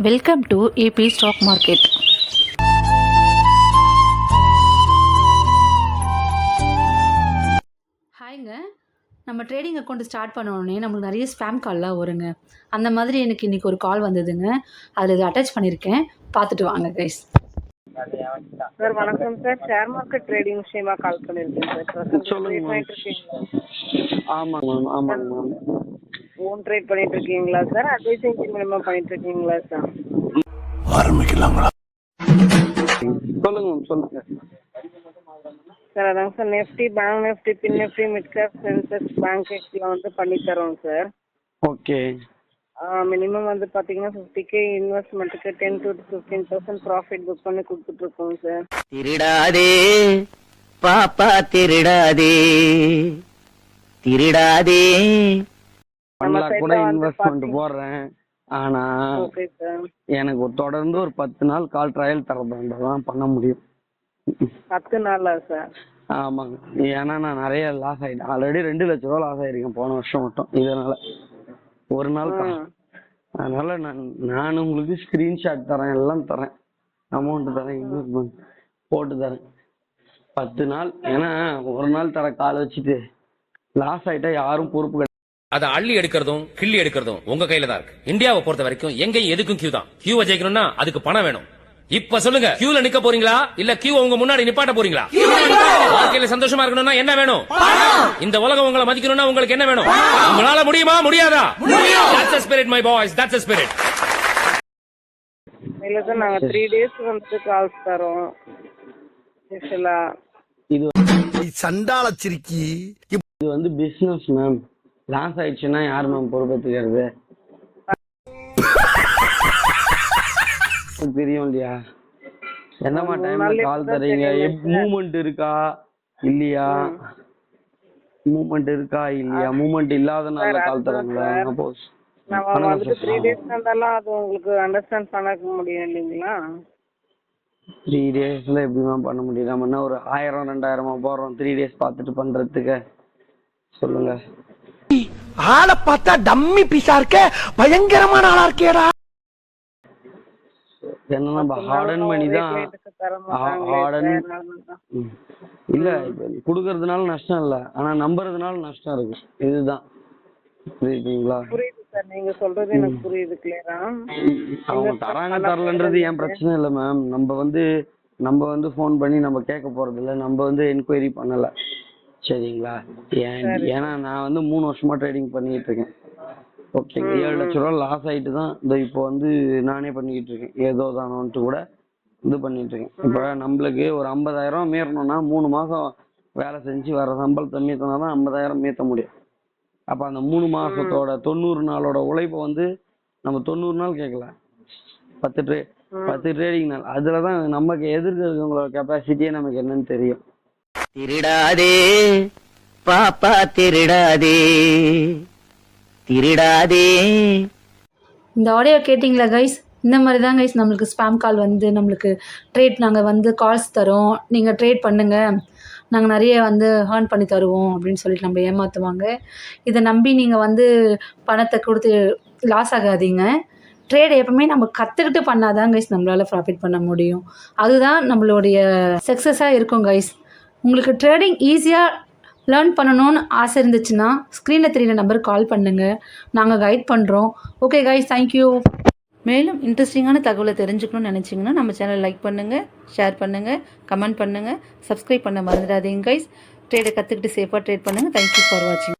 Welcome to AB stock market ஹாய்ங்க நம்ம trading account start பண்ண உடனே நம்மளுக்கு நிறைய ஸ்பேம் கால்லாம் வருங்க. அந்த மாதிரி எனக்கு இன்றைக்கி ஒரு கால் வந்ததுங்க. அதில் இதை அட்டாச் பண்ணியிருக்கேன் பார்த்துட்டு வாங்க கைஸ் சார் வணக்கம் சார் ஷேர் மார்க்கெட் ட்ரேடிங் விஷயமா கால் பண்ணியிருக்கேன் சார் சொல்லுங்க ட்ரேட் மேம். பண்ணிட்டு இருக்கீங்களா ஆமாங்க மேம் ஆமாங்க மேம் ஓன் ட்ரேட் பண்ணிட்டு இருக்கீங்களா சார் அட்வைசிங் மூலமா பண்ணிட்டு இருக்கீங்களா சார் சொல்லுங்க மேம் சொல்லுங்க. சார் அதாங்க sir Nifty bank Nifty fin Nifty mid cap Sensex bank எக்ஸ்லாம் வந்து பண்ணி தரோம் சார் ஓகே மினிமம் வந்து பார்த்தீங்கன்னா fifty K இன்வெஸ்ட்மெண்ட்டுக்கு ten to fifteen percent profit book பண்ணி கொடுத்துட்ருக்கோம் சார் திருடாதே பாப்பா திருடாதே. திருடாதே ஒன் லேக் கூட இன்வெஸ்ட்மெண்ட் போடுறேன். ஆனா எனக்கு தொடர்ந்து ஒரு பத்து நாள் கால் ட்ரையல் தரதா தான் பண்ண முடியும். பத்து நாளா சார் ஆமாங்க. ஏன்னா நான் நிறைய லாஸ் ஆயிட்டேன். ஆல்ரெடி ரெண்டு லட்ச ரூபா லாஸ் ஆயிருக்கேன் போன வருஷம் மட்டும். இதனால. ஒரு நாள். அதனால நான் நான் உங்களுக்கு ஸ்கிரீன்ஷாட் தரேன். எல்லாம் தரேன். அமௌண்ட் தரேன் இன்வெஸ்ட்மெண்ட் போட்டு தரேன். பத்து நாள். ஏன்னா ஒரு நாள் தர கால் வச்சுட்டு லாஸ் ஆயிட்டா யாரும் பொறுப்பு அதை அள்ளி எடுக்கிறதும் கிள்ளி எடுக்கிறதும் உங்க கையில தான் இருக்கு. இந்தியாவை பொறுத்த வரைக்கும் எங்கேயும் எதுக்கும் கியூ தான். கியூவை ஜெயிக்கணும்னா அதுக்கு பணம் வேணும். இப்ப சொல்லுங்க கியூல நிக்க போறீங்களா? இல்ல கியூ உங்க முன்னாடி நிப்பாட்ட போறீங்களா? வாழ்க்கையில சந்தோஷமா இருக்கணும்னா என்ன வேணும்? இந்த உலகம் உங்களை மதிக்கணும்னா உங்களுக்கு என்ன வேணும்? உங்களால முடியுமா? முடியாதா? spirit my boys. That's the spirit. இல்லை சார். நாங்கள் த்ரீ டேஸ் வந்துட்டு கால்ஸ் தரோம் நீ சண்டால சிரிக்கி. இது வந்து பிசினஸ் மேம் லாஸ் ஆயிடுச்சுன்னா யார் மேம் பொறுப்பேற்றுக்கிறது தெரியும் இல்லையா? என்னம்மா டைம்ல கால் தரீங்க மூமெண்ட் இருக்கா? இல்லையா? மூமெண்ட் இருக்கா? இல்லையா? மூமெண்ட் இல்லாத நாள்ல Sir, கால் தராங்களா. சப்போஸ் நம்ம வந்துட்டு. த்ரீ டேஸ் இருந்தாலும் அது உங்களுக்கு அண்டர்ஸ்டாண்ட் பண்ண முடியும் இல்லைங்களா? த்ரீ டேஸ்ல எப்படி மேம் பண்ண முடியும்? நம்ம என்ன ஒரு ஆயிரம் ரெண்டாயிரமா போடுறோம். த்ரீ டேஸ் பார்த்துட்டு பண்றதுக்கு. சொல்லுங்க. ஆளை பார்த்தா டம்மி பீஸா இருக்க பயங்கரமான ஆளா இருக்கேடா. என்ன நம்ம ஹார்டன் மணி தான். ஹார்டன். இல்ல குடுக்கறதுனால நஷ்டம் இல்ல. ஆனா நம்புறதுனால நஷ்டம் இருக்கு. இதுதான். புரியுதுங்களா? புரியுது சார். நீங்க சொல்றது எனக்கு புரியுது கிளியரா அவங்க தராங்க தரலன்றது என் பிரச்சனை இல்ல மேம் நம்ம வந்து நம்ம வந்து ஃபோன் பண்ணி நம்ம கேட்க போறது இல்ல நம்ம வந்து என்கொயரி பண்ணல. சரிங்களா? ஏன் ஏன்னா நான் வந்து மூணு வருஷமா ட்ரேடிங் பண்ணிட்டு இருக்கேன். ஓகேங்க ஏழு லட்ச ரூபா லாஸ் ஆயிட்டு தான் இந்த இப்போ வந்து நானே பண்ணிக்கிட்டு இருக்கேன். ஏதோ தானோன்ட்டு கூட இது பண்ணிட்டு இருக்கேன். இப்போ நம்மளுக்கு ஒரு ஐம்பதாயிரம் மீறணும்னா மூணு மாசம் வேலை செஞ்சு வர சம்பளத்தை மீத்தினா தான் ஐம்பதாயிரம் மீத்த முடியும். அப்ப அந்த மூணு மாசத்தோட தொண்ணூறு நாளோட உழைப்பை வந்து நம்ம தொண்ணூறு நாள் கேட்கல பத்து ட்ரே பத்து ட்ரேடிங் நாள். அதுல தான் நமக்கு எதிர்க்க இருக்கவங்களோட கெப்பாசிட்டியே நமக்கு என்னன்னு தெரியும். திருடாதே பாப்பா திருடாதே திருடாதே. இந்த ஆடியோ கேட்டிங்களா கைஸ் இந்த மாதிரி தான் கைஸ் நம்மளுக்கு ஸ்பேம் கால் வந்து நம்மளுக்கு ட்ரேட் நாங்கள் வந்து கால்ஸ் தரோம். நீங்கள் ட்ரேட் பண்ணுங்கள் நாங்கள் நிறைய வந்து ஏர்ன் பண்ணி தருவோம் அப்படின்னு சொல்லிட்டு நம்ம ஏமாற்றுவாங்க இதை நம்பி நீங்கள் வந்து பணத்தை கொடுத்து லாஸ் ஆகாதீங்க. ட்ரேட் எப்பவுமே நம்ம கற்றுக்கிட்டு பண்ணாதான் கைஸ் நம்மளால் ப்ராஃபிட் பண்ண முடியும். அதுதான் நம்மளுடைய சக்ஸஸாக இருக்கும் கைஸ் உங்களுக்கு ட்ரேடிங் ஈஸியாக லேர்ன் பண்ணணும்னு ஆசை இருந்துச்சுன்னா ஸ்க்ரீனில் தெரியுற நம்பருக்கு கால் பண்ணுங்கள் நாங்கள் கைட் பண்ணுறோம் ஓகே கைஸ் தேங்க்யூ மேலும் இன்ட்ரெஸ்டிங்கான தகவலை தெரிஞ்சுக்கணும்னு நினச்சிங்கன்னா நம்ம சேனலை லைக் பண்ணுங்கள் ஷேர் பண்ணுங்கள் கமெண்ட் பண்ணுங்கள் சப்ஸ்கிரைப் பண்ண மறந்துடாதீங்க கைஸ் ட்ரேடை கற்றுக்கிட்டு சேஃபாக ட்ரேட் பண்ணுங்கள் தேங்க்யூ ஃபார் வாட்சிங்